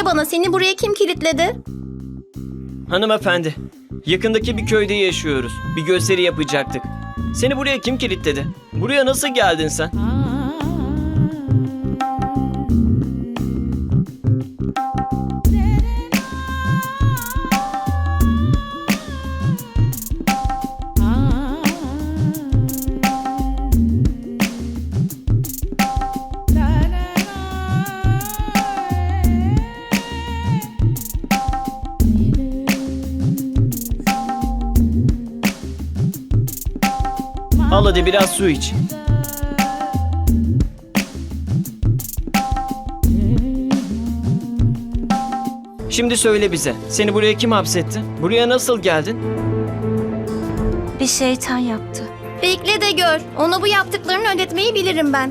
Söyle bana seni buraya kim kilitledi? Hanımefendi, yakındaki bir köyde yaşıyoruz. Bir gösteri yapacaktık. Seni buraya kim kilitledi? Buraya nasıl geldin sen? Al hadi biraz su iç. Şimdi söyle bize, seni buraya kim hapsetti? Buraya nasıl geldin? Bir şeytan yaptı. Bekle de gör. Ona bu yaptıklarını ödetmeyi bilirim ben.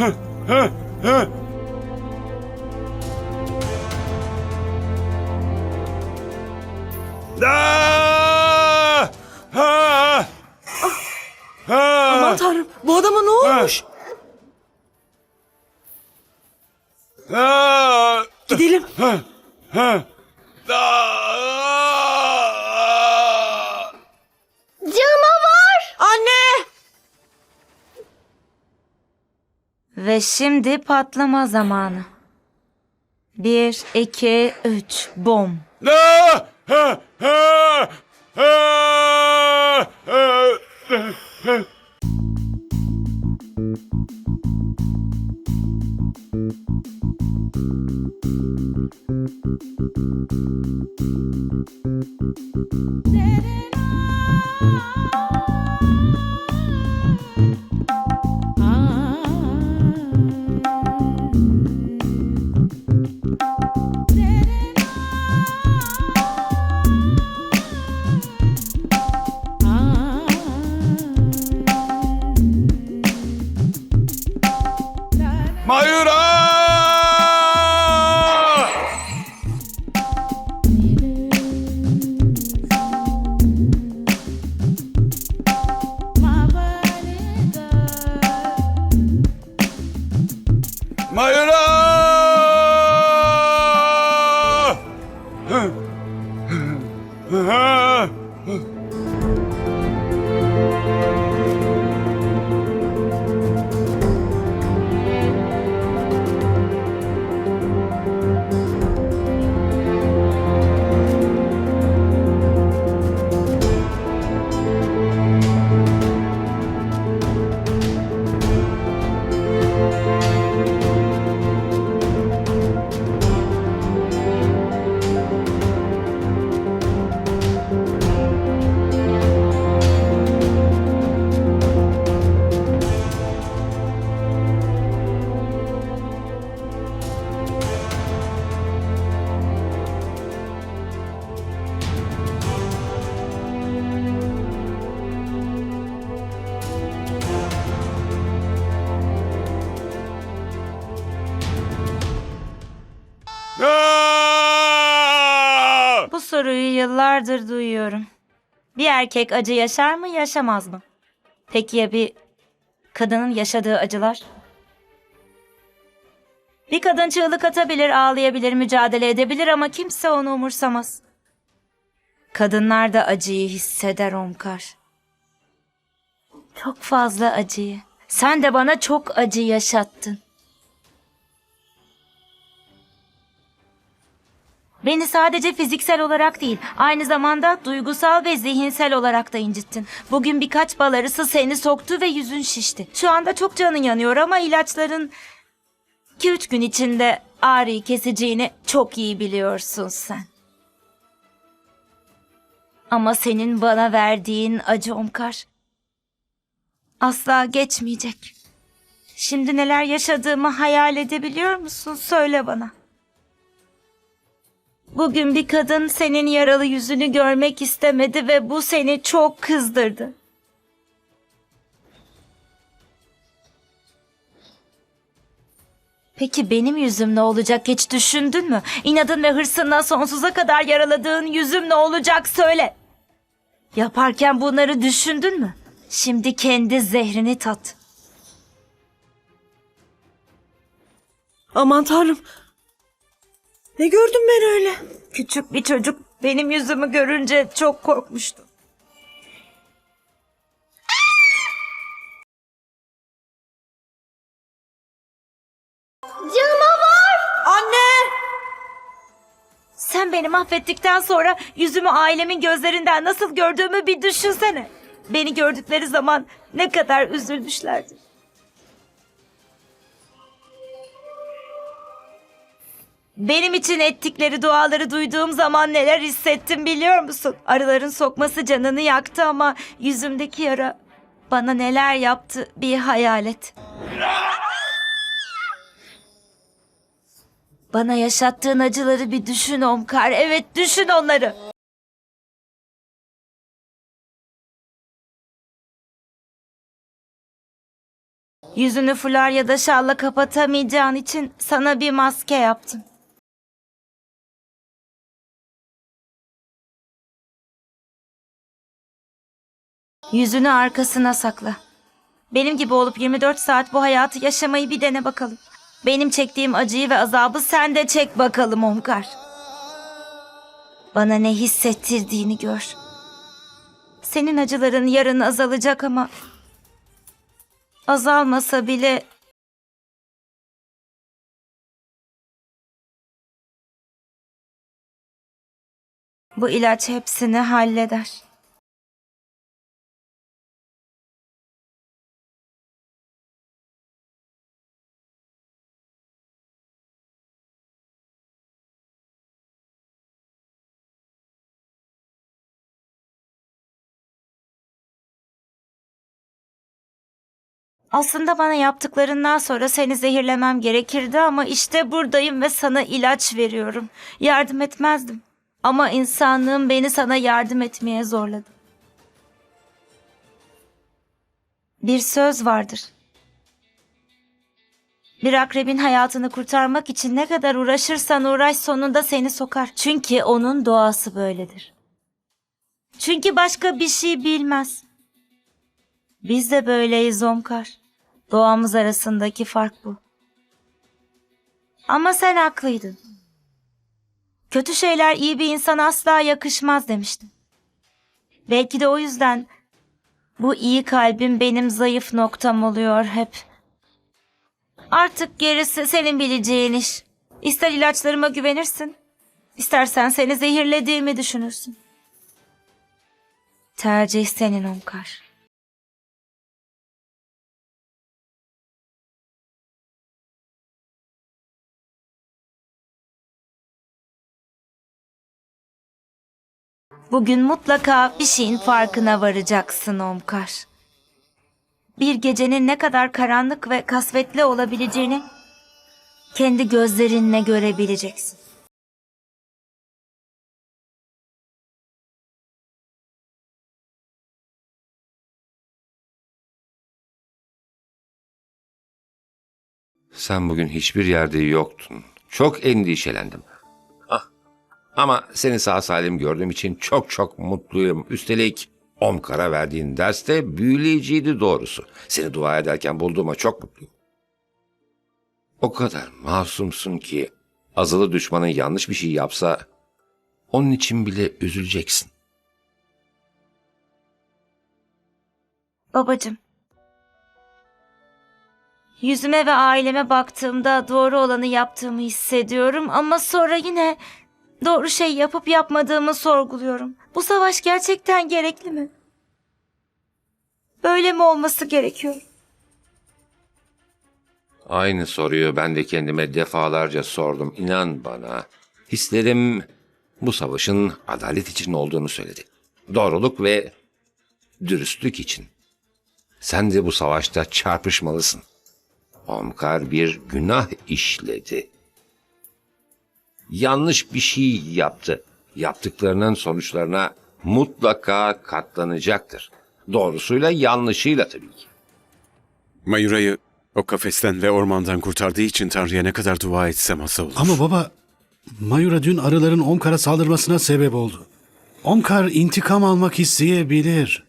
Ah! Ah! Ah! Ah! Ah! Aman tanrım bu adama ne olmuş? Ah! Gidelim. Ah! Ah! Canavar! Ve şimdi patlama zamanı. Bir, iki, üç, bom. Ah! Ah! Ah! Yıllardır duyuyorum. Bir erkek acı yaşar mı, yaşamaz mı? Peki ya bir kadının yaşadığı acılar? Bir kadın çığlık atabilir, ağlayabilir, mücadele edebilir ama kimse onu umursamaz. Kadınlar da acıyı hisseder Omkar. Çok fazla acıyı. Sen de bana çok acı yaşattın. Beni sadece fiziksel olarak değil, aynı zamanda duygusal ve zihinsel olarak da incittin. Bugün birkaç bal arısı seni soktu ve yüzün şişti. Şu anda çok canın yanıyor ama ilaçların 2-3 gün içinde ağrıyı keseceğini çok iyi biliyorsun sen. Ama senin bana verdiğin acı Omkar asla geçmeyecek. Şimdi neler yaşadığımı hayal edebiliyor musun? Söyle bana. Bugün bir kadın senin yaralı yüzünü görmek istemedi ve bu seni çok kızdırdı. Peki benim yüzüm ne olacak hiç düşündün mü? İnadın ve hırsından sonsuza kadar yaraladığın yüzüm ne olacak söyle. Yaparken bunları düşündün mü? Şimdi kendi zehrini tat. Aman tanrım. Ne gördüm ben öyle? Küçük bir çocuk benim yüzümü görünce çok korkmuştu. Anne! Sen beni mahvettikten sonra yüzümü ailemin gözlerinden nasıl gördüğümü bir düşünsene. Beni gördükleri zaman ne kadar üzülmüşlerdi. Benim için ettikleri duaları duyduğum zaman neler hissettim biliyor musun? Arıların sokması canını yaktı ama yüzümdeki yara bana neler yaptı bir hayal et. Bana yaşattığın acıları bir düşün Omkar. Evet düşün onları. Yüzünü fular ya da şalla kapatamayacağın için sana bir maske yaptım. Yüzünü arkasına sakla. Benim gibi olup 24 saat bu hayatı yaşamayı bir dene bakalım. Benim çektiğim acıyı ve azabı sen de çek bakalım Omkar. Bana ne hissettirdiğini gör. Senin acıların yarın azalacak ama azalmasa bile bu ilaç hepsini halleder. Aslında bana yaptıklarından sonra seni zehirlemem gerekirdi ama işte buradayım ve sana ilaç veriyorum. Yardım etmezdim. Ama insanlığım beni sana yardım etmeye zorladı. Bir söz vardır. Bir akrebin hayatını kurtarmak için ne kadar uğraşırsan uğraş sonunda seni sokar. Çünkü onun doğası böyledir. Çünkü başka bir şey bilmez. Biz de böyleyiz Omkar. Doğamız arasındaki fark bu. Ama sen haklıydın. Kötü şeyler iyi bir insana asla yakışmaz demiştin. Belki de o yüzden bu iyi kalbim benim zayıf noktam oluyor hep. Artık gerisi senin bileceğin iş. İster ilaçlarıma güvenirsin, istersen seni zehirlediğimi düşünürsün. Tercih senin Omkar. Bugün mutlaka bir şeyin farkına varacaksın Omkar. Bir gecenin ne kadar karanlık ve kasvetli olabileceğini kendi gözlerinle görebileceksin. Sen bugün hiçbir yerde yoktun. Çok endişelendim. Ama seni sağ salim gördüğüm için çok çok mutluyum. Üstelik Omkar'a verdiğin ders de büyüleyiciydi doğrusu. Seni dua ederken bulduğuma çok mutluyum. O kadar masumsun ki azılı düşmanın yanlış bir şey yapsa onun için bile üzüleceksin. Babacım. Yüzüme ve aileme baktığımda doğru olanı yaptığımı hissediyorum ama sonra yine doğru şey yapıp yapmadığımı sorguluyorum. Bu savaş gerçekten gerekli mi? Böyle mi olması gerekiyor? Aynı soruyu ben de kendime defalarca sordum. İnan bana. Hislerim bu savaşın adalet için olduğunu söyledi. Doğruluk ve dürüstlük için. Sen de bu savaşta çarpışmalısın. Omkar bir günah işledi. Yanlış bir şey yaptı. Yaptıklarının sonuçlarına mutlaka katlanacaktır. Doğrusuyla yanlışıyla tabii ki. Mayura'yı o kafesten ve ormandan kurtardığı için Tanrı'ya ne kadar dua etsem az olur. Ama baba, Mayura dün arıların Omkar'a saldırmasına sebep oldu. Omkar intikam almak isteyebilir.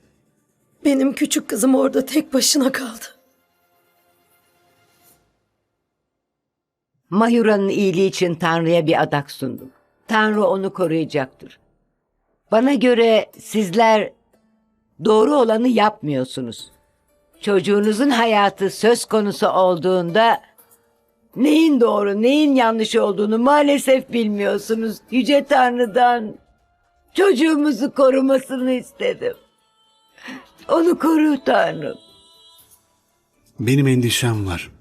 Benim küçük kızım orada tek başına kaldı. Mahura'nın iyiliği için Tanrı'ya bir adak sundum. Tanrı onu koruyacaktır. Bana göre sizler doğru olanı yapmıyorsunuz. Çocuğunuzun hayatı söz konusu olduğunda neyin doğru, neyin yanlış olduğunu maalesef bilmiyorsunuz. Yüce Tanrı'dan çocuğumuzu korumasını istedim. Onu koru Tanrım. Benim endişem var.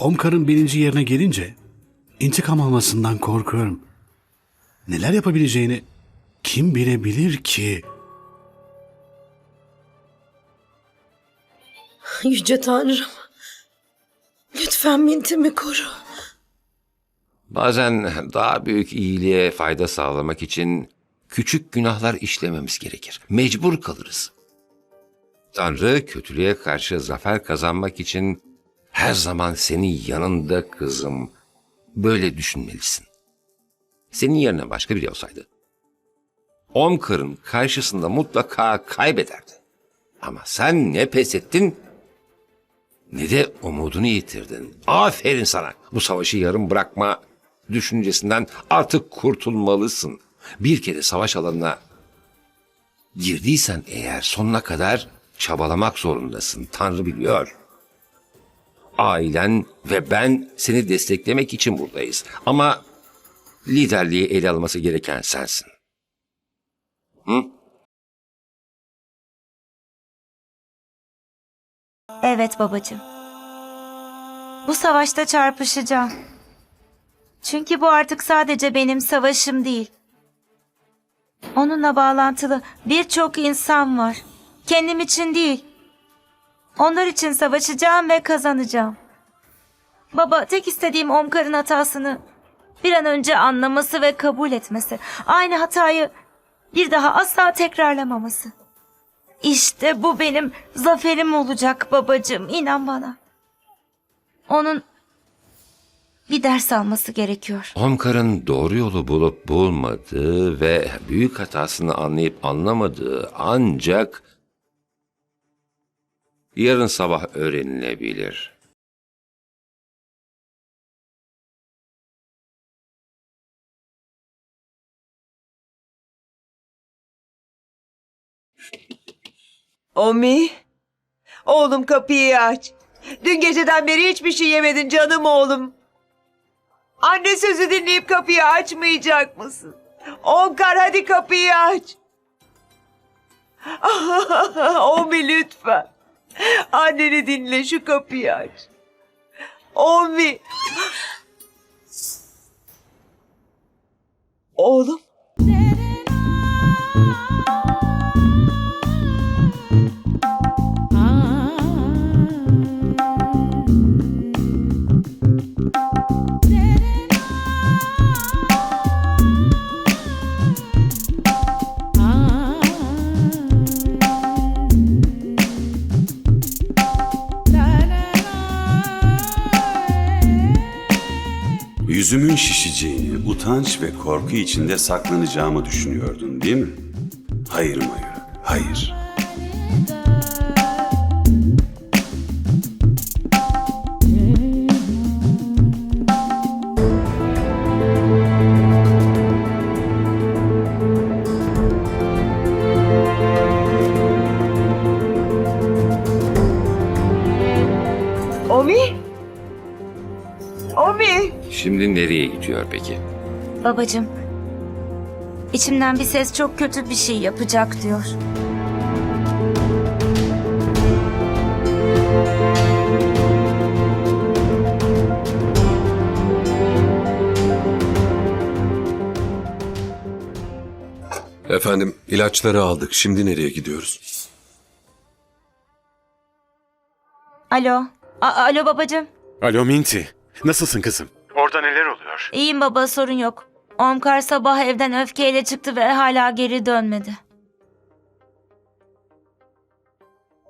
Omkar'ın birinci yerine gelince intikam almasından korkuyorum. Neler yapabileceğini kim bilebilir ki? Yüce Tanrım. Lütfen mintimi koru. Bazen daha büyük iyiliğe fayda sağlamak için küçük günahlar işlememiz gerekir. Mecbur kalırız. Tanrı kötülüğe karşı zafer kazanmak için her zaman senin yanında kızım. Böyle düşünmelisin. Senin yerine başka biri olsaydı. Omkar'ın karşısında mutlaka kaybederdi. Ama sen ne pes ettin ne de umudunu yitirdin. Aferin sana. Bu savaşı yarım bırakma düşüncesinden artık kurtulmalısın. Bir kere savaş alanına girdiysen eğer sonuna kadar çabalamak zorundasın. Tanrı biliyor. Ailen ve ben seni desteklemek için buradayız. Ama liderliği ele alması gereken sensin. Hı? Evet babacığım. Bu savaşta çarpışacağım. Çünkü bu artık sadece benim savaşım değil. Onunla bağlantılı birçok insan var. Kendim için değil. Onlar için savaşacağım ve kazanacağım. Baba tek istediğim Omkar'ın hatasını bir an önce anlaması ve kabul etmesi. Aynı hatayı bir daha asla tekrarlamaması. İşte bu benim zaferim olacak babacığım inan bana. Onun bir ders alması gerekiyor. Omkar'ın doğru yolu bulup bulmadığı ve büyük hatasını anlayıp anlamadığı ancak yarın sabah öğrenilebilir. Omi, oğlum kapıyı aç. Dün geceden beri hiçbir şey yemedin canım oğlum. Anne sözü dinleyip kapıyı açmayacak mısın? Onkar hadi kapıyı aç. Omi lütfen. Anneni dinle şu kapıyı aç. Omi. Oğlum. utanç ve korku içinde saklanacağımı düşünüyordun değil mi? Hayır Mayura, hayır. Şimdi nereye gidiyor peki? Babacığım, içimden bir ses çok kötü bir şey yapacak diyor. Efendim, ilaçları aldık. Şimdi nereye gidiyoruz? Alo, A- alo babacığım. Alo Minti. Nasılsın kızım? Orada neler oluyor? İyiyim baba, sorun yok. Omkar sabah evden öfkeyle çıktı ve hala geri dönmedi.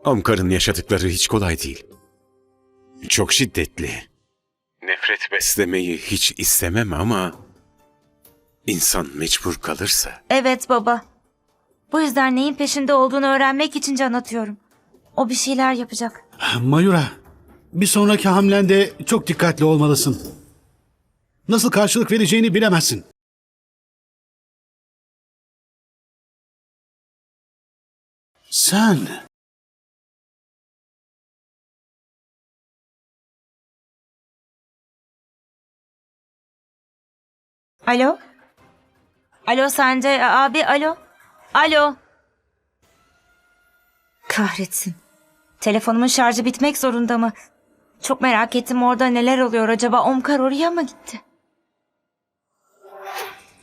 Omkar'ın yaşadıkları hiç kolay değil. Çok şiddetli. Nefret beslemeyi hiç istemem ama... insan mecbur kalırsa... Evet baba. Bu yüzden neyin peşinde olduğunu öğrenmek için can atıyorum. O bir şeyler yapacak. Mayura, bir sonraki hamlende çok dikkatli olmalısın. Nasıl karşılık vereceğini bilemezsin. Sen Alo? Alo Sanjay abi alo? Alo? Kahretsin. Telefonumun şarjı bitmek zorunda mı? Çok merak ettim orada neler oluyor acaba Omkar oraya mı gitti?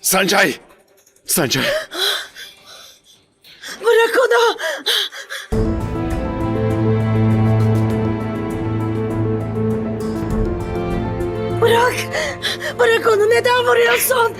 Sancay! Sancay! Bırak onu. Bırak. Bırak onu. Neden vuruyorsun?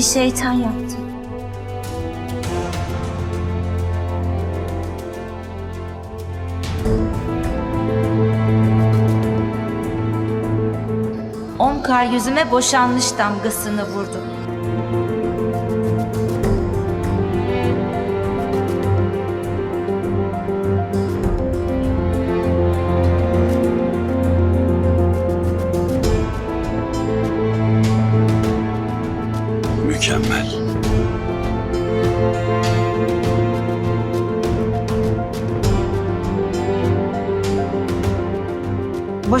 Bir şeytan yaptı. Omkar yüzüme boşanmış damgasını vurdu.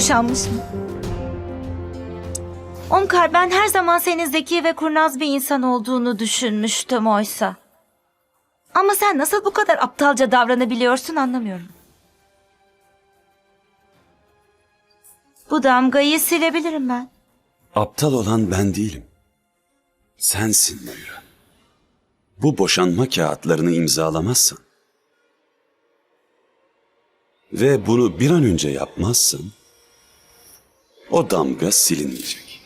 Boşanmış mı? Omkar ben her zaman senin zeki ve kurnaz bir insan olduğunu düşünmüştüm oysa. Ama sen nasıl bu kadar aptalca davranabiliyorsun anlamıyorum. Bu damgayı silebilirim ben. Aptal olan ben değilim. Sensin Mayura. Bu boşanma kağıtlarını imzalamazsan ve bunu bir an önce yapmazsan o damga silinmeyecek.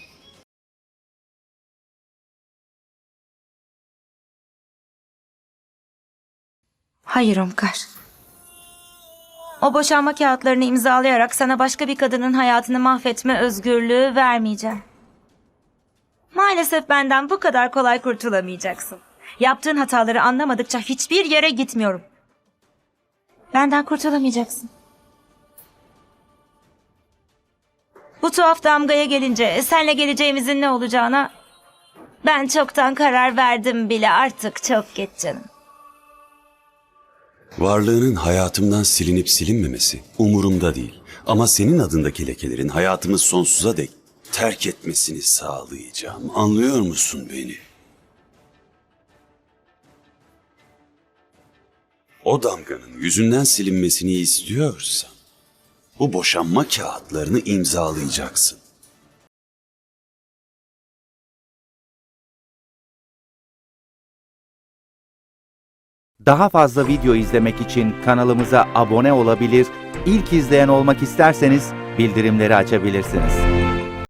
Hayır Omkar. O boşanma kağıtlarını imzalayarak sana başka bir kadının hayatını mahvetme özgürlüğü vermeyeceğim. Maalesef benden bu kadar kolay kurtulamayacaksın. Yaptığın hataları anlamadıkça hiçbir yere gitmiyorum. Benden kurtulamayacaksın. Bu tuhaf damgaya gelince senle geleceğimizin ne olacağına ben çoktan karar verdim bile artık çok geç canım. Varlığının hayatımdan silinip silinmemesi umurumda değil. Ama senin adındaki lekelerin hayatımı sonsuza dek terk etmesini sağlayacağım. Anlıyor musun beni? o damganın yüzünden silinmesini istiyorsan bu boşanma kağıtlarını imzalayacaksın. Daha fazla video izlemek için kanalımıza abone olabilir, ilk izleyen olmak isterseniz bildirimleri açabilirsiniz.